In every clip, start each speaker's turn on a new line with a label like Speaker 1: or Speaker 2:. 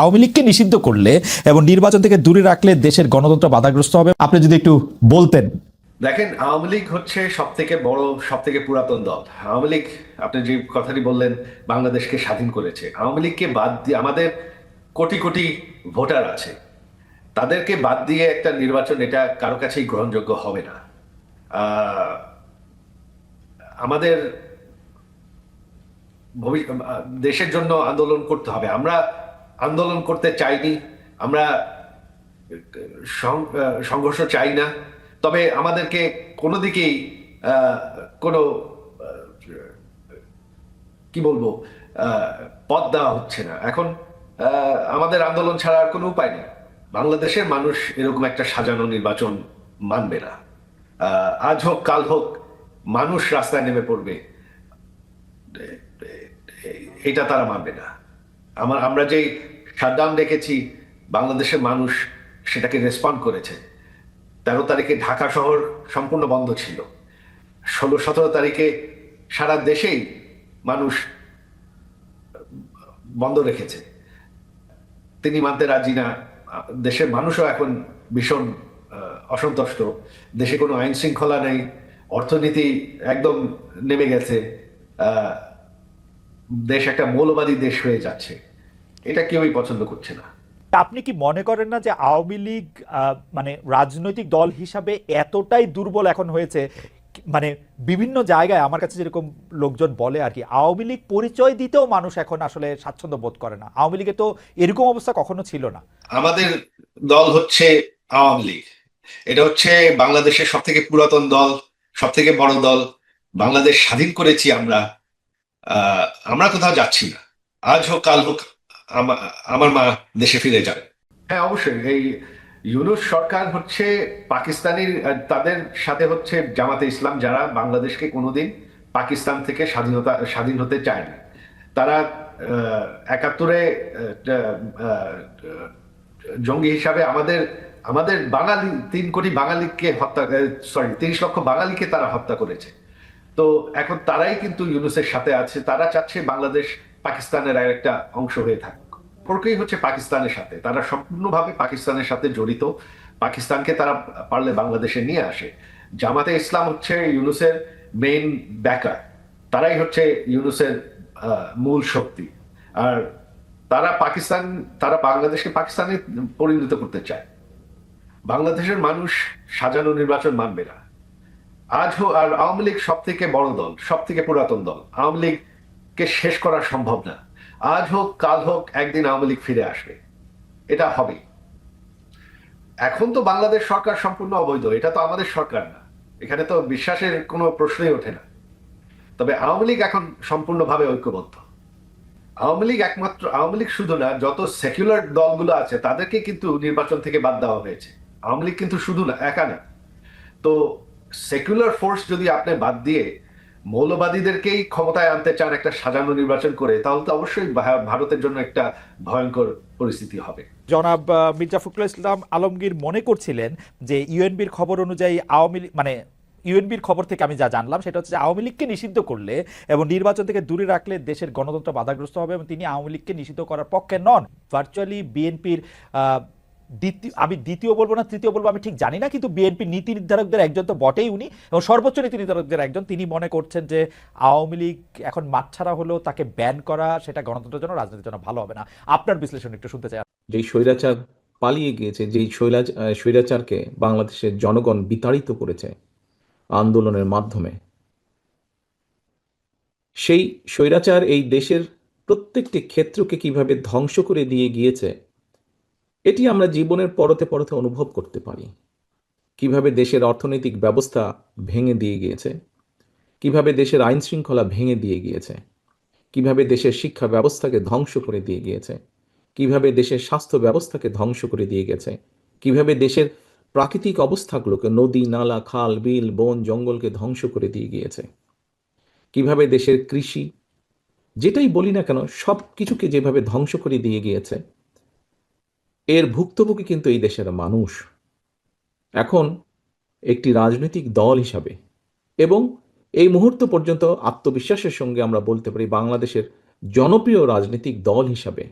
Speaker 1: আওয়ামী লীগকে নিষিদ্ধ করলে এবং নির্বাচন থেকে দূরে রাখলে দেশের গণতন্ত্র বাধাগ্রস্ত হবে, আপনি যদি একটু বলতেন।
Speaker 2: দেখেন, আওয়ামী লীগ হচ্ছে সব থেকে বড় সব থেকে পুরাতন দল। আওয়ামী লীগ, আপনি যে কথাটি বললেন, বাংলাদেশকে স্বাধীন করেছে। আওয়ামী লীগকে বাদ দিয়ে, আমাদের কোটি কোটি ভোটার আছে। তাদেরকে বাদ দিয়ে একটা নির্বাচন, এটা কারও কাছেই গ্রহণযোগ্য হবে না। আমাদের দেশের জন্য আন্দোলন করতে হবে। আমরা আন্দোলন করতে চাইনি। আমরা সংঘর্ষ চাই না। তবে আমাদেরকে কোনো দিকেই কোনো কি বলব পথ দেওয়া হচ্ছে না। এখন আমাদের আন্দোলন ছাড়া আর কোনো উপায় নেই। বাংলাদেশের মানুষ এরকম একটা সাজানো নির্বাচন মানবে না। আজ হোক, কাল হোক, মানুষ রাস্তায় নেমে পড়বে। এটা তারা মানবে না। আমার, আমরা যেই শাটডাউন দেখেছি, বাংলাদেশের মানুষ সেটাকে রেসপন্ড করেছে। তেরো তারিখে ঢাকা শহর সম্পূর্ণ বন্ধ ছিল। ষোলো, সতেরো তারিখে সারা দেশেই মানুষ বন্ধ রেখেছে। তিনি মানতে রাজি না। দেশের মানুষও এখন ভীষণ অসন্তুষ্ট। দেশে কোনো আইন শৃঙ্খলা নেই। অর্থনীতি একদম নেমে গেছে। দেশ একটা মৌলবাদী দেশ হয়ে যাচ্ছে। এটা কেউই পছন্দ করছে না।
Speaker 1: আপনি কি মনে করেন না যে আওয়ামী লীগ মানে রাজনৈতিক দল হিসাবে এতটাই দুর্বল এখন হয়েছে? মানে বিভিন্ন জায়গায় আমার কাছে যেরকম লোকজন বলে আর কি আওয়ামী লীগ পরিচয় দিতেও মানুষ এখন আসলে স্বাচ্ছন্দ্য বোধ করে না। আওয়ামী লীগে তো এরকম অবস্থা কখনো ছিল না।
Speaker 2: আমাদের দল হচ্ছে আওয়ামী লীগ। এটা হচ্ছে বাংলাদেশের সব থেকে পুরাতন দল সব থেকে বড় দল। বাংলাদেশ স্বাধীন করেছি আমরা। আহ, আমরা কোথাও যাচ্ছি না। আজ হোক কাল হোক আমার মা দেশে ফিরে যাবে। হ্যাঁ অবশ্যই। এই ইউনুস সরকার হচ্ছে পাকিস্তানি আহ, তাদের সাথে হচ্ছে জামাতে ইসলাম যারা বাংলাদেশকে কোনোদিন পাকিস্তান থেকে স্বাধীনতা স্বাধীন হতে চায় না তারা একাত্তরে জঙ্গি হিসাবে আমাদের আমাদের বাঙালি তিন কোটি বাঙালিকে হত্যা সরি তিরিশ লক্ষ বাঙালিকে তারা হত্যা করেছে। তো এখন তারাই কিন্তু ইউনুসের সাথে আছে। তারা চাচ্ছে বাংলাদেশ পাকিস্তানের আর একটা অংশ হয়ে থাকুক সম্পর্কই হচ্ছে পাকিস্তানের সাথে। তারা সম্পূর্ণভাবে পাকিস্তানের সাথে জড়িত। পাকিস্তানকে তারা পারলে বাংলাদেশে নিয়ে আসে। জামাতে ইসলাম হচ্ছে ইউনুসের মেইন ব্যাকার তারাই হচ্ছে ইউনুসের মূল শক্তি। আর তারা পাকিস্তান, তারা বাংলাদেশকে পাকিস্তানে পরিণত করতে চায়। বাংলাদেশের মানুষ সাজানো নির্বাচন মানবে না। আজ আর আওয়ামী লীগ সব থেকে বড় দল সব থেকে পুরাতন দল। আওয়ামী লীগকে শেষ করা সম্ভব না। আজ হোক, কাল হোক, একদিন আওয়ামী লীগ ফিরে আসবে। এটা হবে। এখন তো বাংলাদেশ সরকার সম্পূর্ণ অবৈধ। এটা তো আমাদের সরকার না। এখানে তো বিশ্বাসের কোনো প্রশ্নই ওঠে না। তবে আওয়ামী লীগ এখন সম্পূর্ণভাবে ঐক্যবদ্ধ। আওয়ামী লীগ একমাত্র, আওয়ামী লীগ শুধু না, যত সেকুলার দলগুলো আছে, তাদেরকে কিন্তু নির্বাচন থেকে বাদ দেওয়া হয়েছে। আওয়ামী লীগ কিন্তু শুধু না, একা না। তো সেকুলার ফোর্স যদি আপনি বাদ দিয়ে মৌলবাদীদেরকেই ক্ষমতায় আনতে চান একটা সাজানো নির্বাচন করে, তাহলে তো অবশ্যই ভারতের জন্য একটা ভয়ঙ্কর পরিস্থিতি হবে।
Speaker 1: জনাব মির্জা ফখরুল ইসলাম আলমগীর মনে করছিলেন যে ইউএনবির খবর অনুযায়ী আওয়ামী মানে ইউএনবির খবর থেকে আমি যা জানলাম সেটা হচ্ছে আওয়ামী লীগকে নিষিদ্ধ করলে এবং নির্বাচন থেকে দূরে রাখলে দেশের গণতন্ত্র বাধাগ্রস্ত হবে এবং তিনি আওয়ামী লীগকে নিষিদ্ধ করার পক্ষে নন। ভার্চুয়ালি বিএনপির দ্বিতীয় আমি দ্বিতীয় বলব না তৃতীয় বলব আমি ঠিক জানি না কিন্তু বিএনপি নীতি নির্ধারকদের একজন তো বটেই উনি এবং সর্বোচ্চ নীতি নির্ধারকদের একজন তিনি মনে করছেন যে আওয়ামী লীগ এখন মাঠছাড়া হলেও তাকে ব্যান করা সেটা গণতন্ত্রের জন্য রাজনীতির জন্য ভালো হবে না। আপনার বিশ্লেষণ একটু শুনতে চাই।
Speaker 3: যেই স্বৈরাচার পালিয়ে গিয়েছে স্বৈরাচ আহ, স্বৈরাচারকে বাংলাদেশের জনগণ বিতাড়িত করেছে আন্দোলনের মাধ্যমে সেই স্বৈরাচার এই দেশের প্রত্যেকটি ক্ষেত্রকে কীভাবে ধ্বংস করে দিয়ে গিয়েছে এটি আমরা জীবনের পরতে পরতে অনুভব করতে পারি। কীভাবে দেশের অর্থনৈতিক ব্যবস্থা ভেঙে দিয়ে গিয়েছে, কীভাবে দেশের আইন শৃঙ্খলা ভেঙে দিয়ে গিয়েছে, কীভাবে দেশের শিক্ষা ব্যবস্থাকে ধ্বংস করে দিয়ে গিয়েছে, কীভাবে দেশের স্বাস্থ্য ব্যবস্থাকে ধ্বংস করে দিয়ে গেছে, কীভাবে দেশের প্রাকৃতিক অবস্থাগুলোকে নদী, নালা, খাল, বিল, বন, জঙ্গলকে ধ্বংস করে দিয়ে গিয়েছে, কীভাবে দেশের কৃষি, যেটাই বলি না কেন সব কিছুকে যেভাবে ধ্বংস করে দিয়ে গিয়েছে এর ভুক্তভোগী কিন্তু এই দেশের মানুষ। এখন একটি রাজনৈতিক দল হিসাবে এবং এই মুহূর্ত পর্যন্ত আত্মবিশ্বাসের সঙ্গে আমরা বলতে পারি বাংলাদেশের জনপ্রিয় রাজনৈতিক দল হিসাবে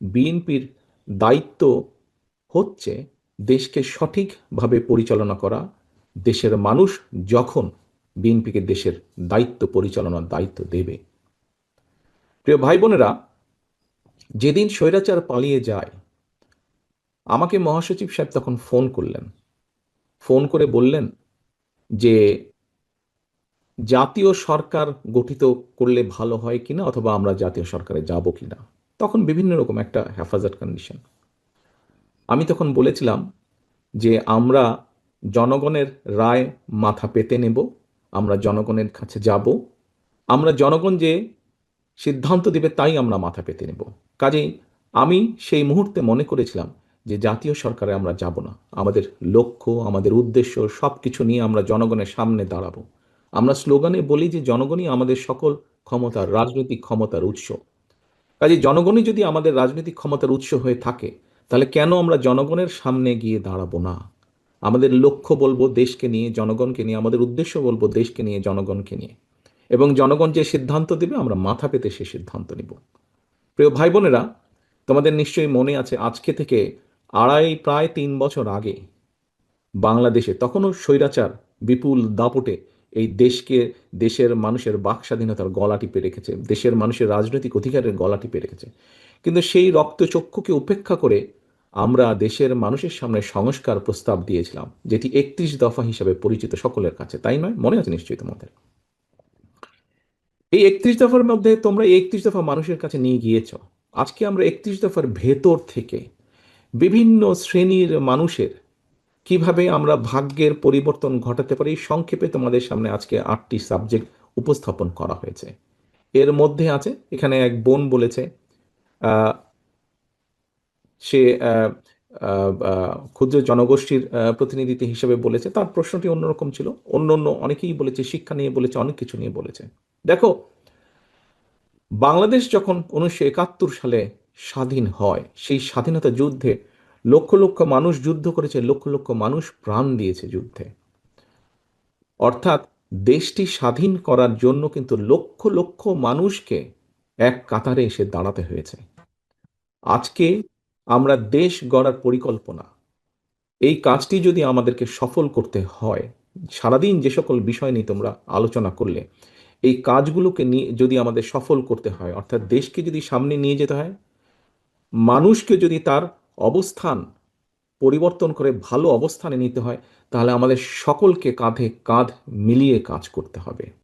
Speaker 3: বিএনপির দায়িত্ব হচ্ছে দেশকে সঠিকভাবে পরিচালনা করা, দেশের মানুষ যখন বিএনপিকে দেশের দায়িত্ব পরিচালনার দায়িত্ব দেবে। প্রিয় ভাই বোনেরা, যেদিন স্বৈরাচার পালিয়ে যায় আমাকে মহাসচিব সাহেব তখন ফোন করলেন। ফোন করে বললেন যে, জাতীয় সরকার গঠিত করলে ভালো হয় কিনা অথবা আমরা জাতীয় সরকারে যাব কিনা। তখন বিভিন্ন রকম একটা হেফাজত কন্ডিশন আমি তখন বলেছিলাম যে, আমরা জনগণের রায় মাথা পেতে নেব, আমরা জনগণের কাছে যাব, আমরা জনগণ যে সিদ্ধান্ত দেবে তাই আমরা মাথা পেতে নেব। কাজেই আমি সেই মুহূর্তে মনে করেছিলাম যে জাতীয় সরকারে আমরা যাব না। আমাদের লক্ষ্য, আমাদের উদ্দেশ্য সব কিছু নিয়ে আমরা জনগণের সামনে দাঁড়াবো। আমরা স্লোগানে বলি যে জনগণই আমাদের সকল ক্ষমতার, রাজনৈতিক ক্ষমতার উৎস। কাজে জনগণই যদি আমাদের রাজনৈতিক ক্ষমতার উৎস হয়ে থাকে, তাহলে কেন আমরা জনগণের সামনে গিয়ে দাঁড়াবো না? আমাদের লক্ষ্য বলব দেশকে নিয়ে, জনগণকে নিয়ে, আমাদের উদ্দেশ্য বলব দেশকে নিয়ে, জনগণকে নিয়ে। এবং জনগণ যে সিদ্ধান্ত দেবে, আমরা মাথা পেতে সে সিদ্ধান্ত নিব। প্রিয় ভাই বোনেরা তোমাদের নিশ্চয়ই মনে আছে, আজকে থেকে আড়াই, প্রায় তিন বছর আগে বাংলাদেশে, তখনও স্বৈরাচার বিপুল দাপটে এই দেশকে, দেশের মানুষের বাক স্বাধীনতার গলা টিপে রেখেছে, দেশের মানুষের রাজনৈতিক অধিকারের গলা টিপে রেখেছে। কিন্তু সেই রক্তচক্ষুকে উপেক্ষা করে আমরা দেশের মানুষের সামনে সংস্কার প্রস্তাব দিয়েছিলাম, যেটি একত্রিশ দফা হিসাবে পরিচিত সকলের কাছে। তাই নয়? মনে আছে নিশ্চয়ই তোমাদের। এই একত্রিশ দফার মধ্যে তোমরা এই একত্রিশ দফা মানুষের কাছে নিয়ে গিয়েছ। আজকে আমরা একত্রিশ দফার ভেতর থেকে বিভিন্ন শ্রেণির মানুষের কীভাবে আমরা ভাগ্যের পরিবর্তন ঘটাতে পারি, সংক্ষেপে তোমাদের সামনে আজকে আটটি সাবজেক্ট উপস্থাপন করা হয়েছে। এর মধ্যে আছে, এখানে এক বোন বলেছে সে ক্ষুদ্র জনগোষ্ঠীর প্রতিনিধিত্ব হিসেবে বলেছে। তার প্রশ্নটি অন্যরকম ছিল। অন্য অন্য অনেকেই বলেছে, শিক্ষা নিয়ে বলেছে, অনেক কিছু নিয়ে বলেছে। দেখো, বাংলাদেশ যখন উনিশশো একাত্তর সালে স্বাধীন হয়। সেই স্বাধীনতা যুদ্ধে লক্ষ লক্ষ মানুষ যুদ্ধ করেছে, লক্ষ লক্ষ মানুষ প্রাণ দিয়েছে যুদ্ধে। অর্থাৎ দেশটি স্বাধীন করার জন্য কিন্তু লক্ষ লক্ষ মানুষকে এক কাতারে এসে দাঁড়াতে হয়েছে। আজকে আমরা দেশ গড়ার পরিকল্পনা, এই কাজটি যদি আমাদেরকে সফল করতে হয়, সারাদিন যে সকল বিষয় নিয়ে তোমরা আলোচনা করলে, এই কাজগুলোকে নিয়ে যদি আমাদের সফল করতে হয়, অর্থাৎ দেশকে যদি সামনে নিয়ে যেতে হয় মানুষকে যদি তার অবস্থান পরিবর্তন করে ভালো অবস্থানে নিতে হয়, তাহলে আমাদের সকলকে কাঁধে কাঁধ মিলিয়ে কাজ করতে হবে।